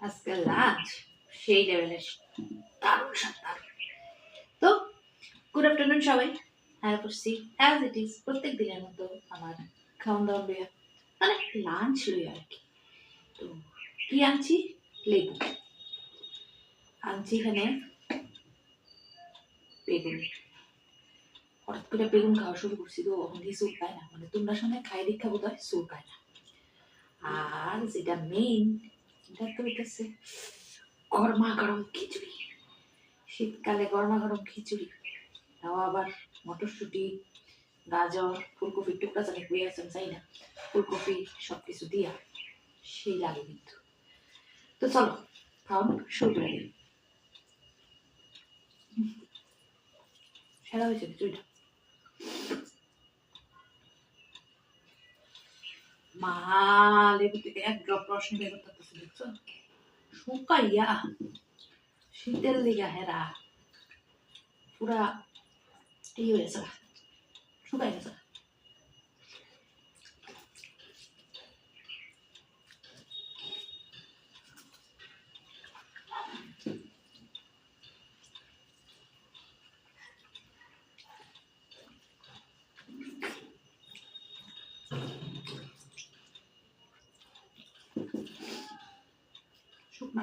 আজকে সেই লেভেলের দারুণ তো গুড আফটারনুন সবাই। হ্যাঁ করছি অ্যাজ ইট ইজ প্রত্যেক দিনের মতো আমার খাওয়ান মানে লাঞ্চ আর কি। তো, কি আনছি? লেবু। আনছি এখানে বেগুন। হঠাৎ করে বেগুন খাওয়া শুরু করছি তো ওখান দিয়ে পায় না। মানে তোমরা সঙ্গে খাই দীক্ষা বোধ হয় পায় না। আর যেটা মেইন এটা হইতেছে গরমা গরম খিচুড়ি। শীতকালে গরমা গরম খিচুড়ি। তাও আবার মটরশুঁটি, গাজর ফুলকপির টুকরা জানি বুয়ে আছেন চাই না। ফুলকপি সব কিছু দিয়া সেই লাগে কিন্তু। তো চলো খাওয়ান শুরু করে দিই। সেরা হয়েছে খিচুড়িটা মা লেবু থেকে এক ড্রপ রস নিয়ে বের করতেছে, দেখছ? শুকাইয়া শীতের লিগা হেরা, পুরা এই হয়েছে শুকাই গেছে তো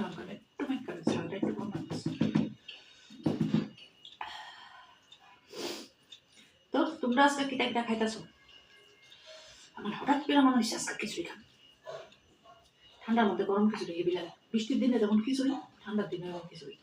তোমরা আজকে কিতা কিতা খাইতেছো আমার হঠাৎ করে মনে হয়েছে আজকে খিচুড়ি খান ঠান্ডার মধ্যে গরম খিচুড়ি হেবি বৃষ্টির দিনে যেমন খিচুড়ি ঠান্ডার দিনে যেমন খিচুড়ি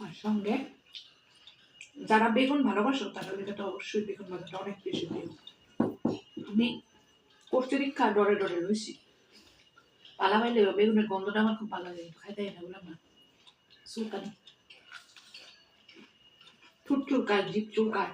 আর সঙ্গে। যারা বেগুন ভালোবাসো, তারা এটা অবশ্যই বেগুন ভাজাটা অনেক বেশি প্রিয় আমি করতে দীক্ষা ডরে ডরে রয়েছি পালা পাইলে বেগুনের গন্ধটা আমার খুব ভালো লাগে খাইতে না, বললাম না। চুলকানি। ঠুট চুলকায় জিপ চুলকায়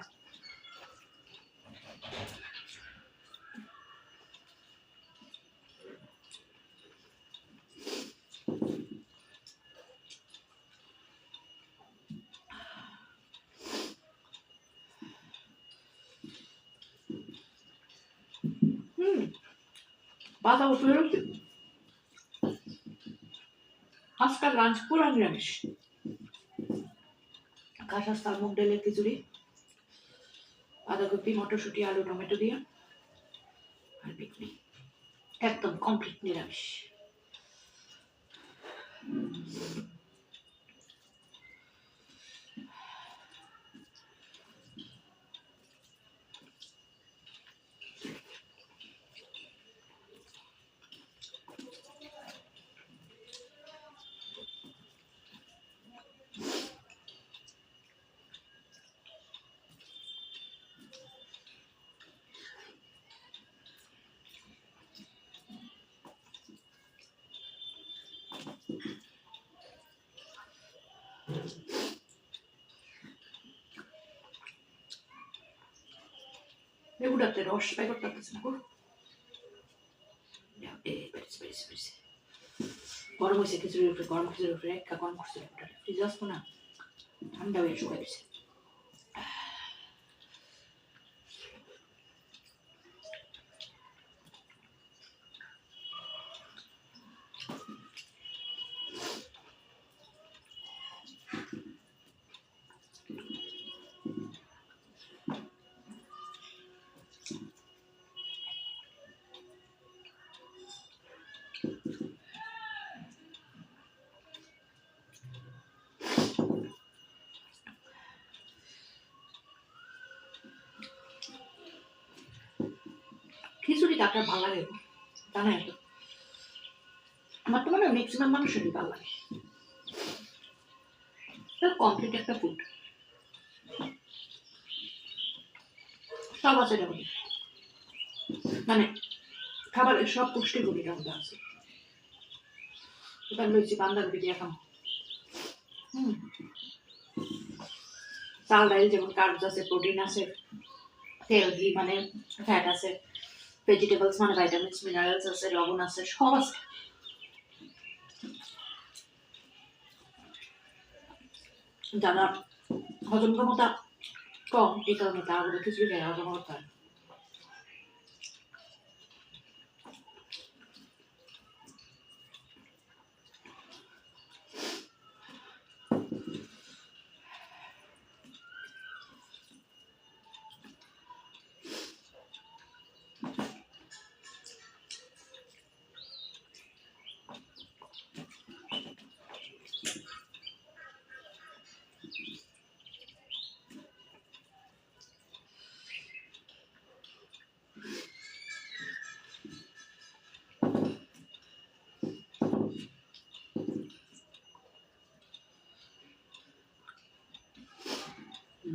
হুম বাধা উঠে রয়েছে আজকাল লাঞ্চ পুরো নিরামিষ। কাঁচা মুগ ডালের খিচুড়ি, বাঁধাকপি, মটরশুঁটি, আলু, টমেটো দিয়ে। আর পিকনি একদম কমপ্লিট নিরামিষ। লেবুটাতে রস বাই করতে পারতেছে না গরম হয়েছে খিচুড়ির উপরে গরম খিচুড়ির উপরে একটা গরম লেবুটা ফ্রিজে আসব না ঠান্ডা হয়ে শুকাই দিছে খিচুড়ি কাটার ভালো লাগে। গো। জানা তো। আমার তো মনে ম্যাক্সিমাম মানুষেরই ভালো লাগে। কমপ্লিট একটা ফুড সব আছে মানে খাবারের সব পুষ্টিগুলি এটার আছে। লইছি বান্ধাকপি দিয়ে খাম হুম। চাল, ডাল যেমন কার্বস আছে, প্রোটিন আছে, তেল, ঘি মানে ফ্যাট আছে ভেজিটেবলস মানে ভাইটামিনস মিনারেলস আছে, লবণ আছে, সব আছে। যারা হজম ক্ষমতা কম, এই কারণে তারা খিচুড়ি খেয়ে হজম করতে হয়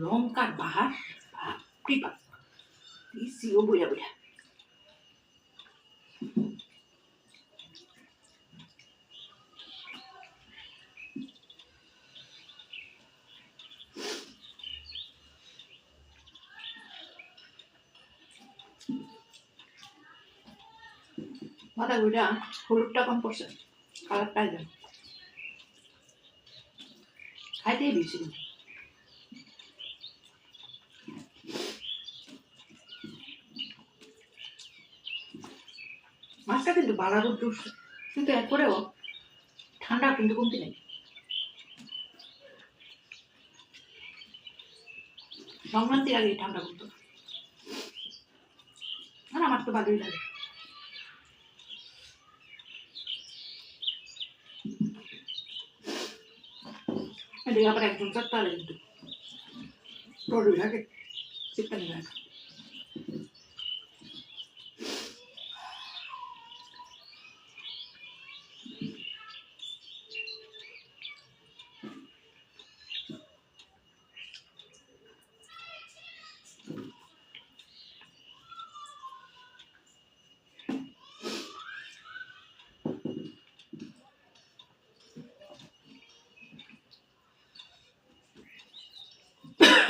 লঙ্কার বাহার বাপরে বাপ দিছিও বুড়া বুড়া বাঁধাকপিটা হলুদটা কম পড়ছে, কালারটা যেন খাইতেই বেশি। মাছটা কিন্তু বাড়া রোদ কিন্তু এরপরেও ঠান্ডা কিন্তু কমতি নেই। সংক্রান্তির আগে ঠান্ডা কমতো। আর আমার তো ভালোই লাগে। আবার একজন চারটা কিন্তু। বড়ই লাগে। চিকেন লাগে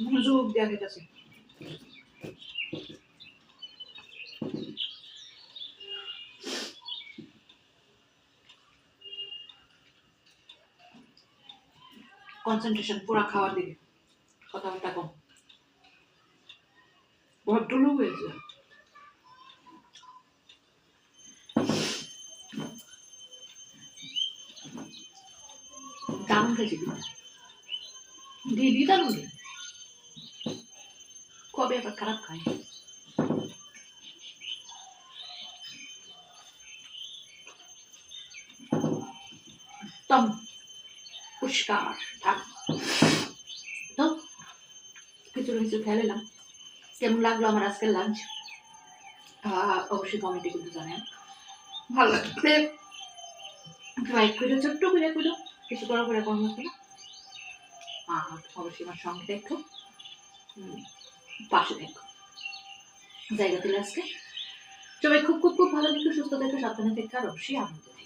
মনোযোগ দেওয়া গেছে কনসেন্ট্রেশন পুরা খাওয়ার দিকে। কথাবার্তা কম। বড্ড লোক হয়েছে। দারুণ খেয়েছি। দিদি দারুণ খেয়েছে। আবার খারাপ খায় একদম পরিষ্কার থাক তো কিছু কিছু খেয়ে নিলাম কেমন লাগল আমার আজকের লাঞ্চ অবশ্যই কমেন্টে কিন্তু জানেন ভালো লাগলে লাইক করে ছোট্ট করে করো কিছু করার করে হচ্ছে না আর অবশ্যই আমার সঙ্গে দেখো হুম, পাশে দেখো জায়গা দিলে আজকে। সবাই খুব খুব খুব ভালো থেকো, সুস্থ থেকো, সাবধানে থেকে, আর অবশ্যই আনন্দ থেকো।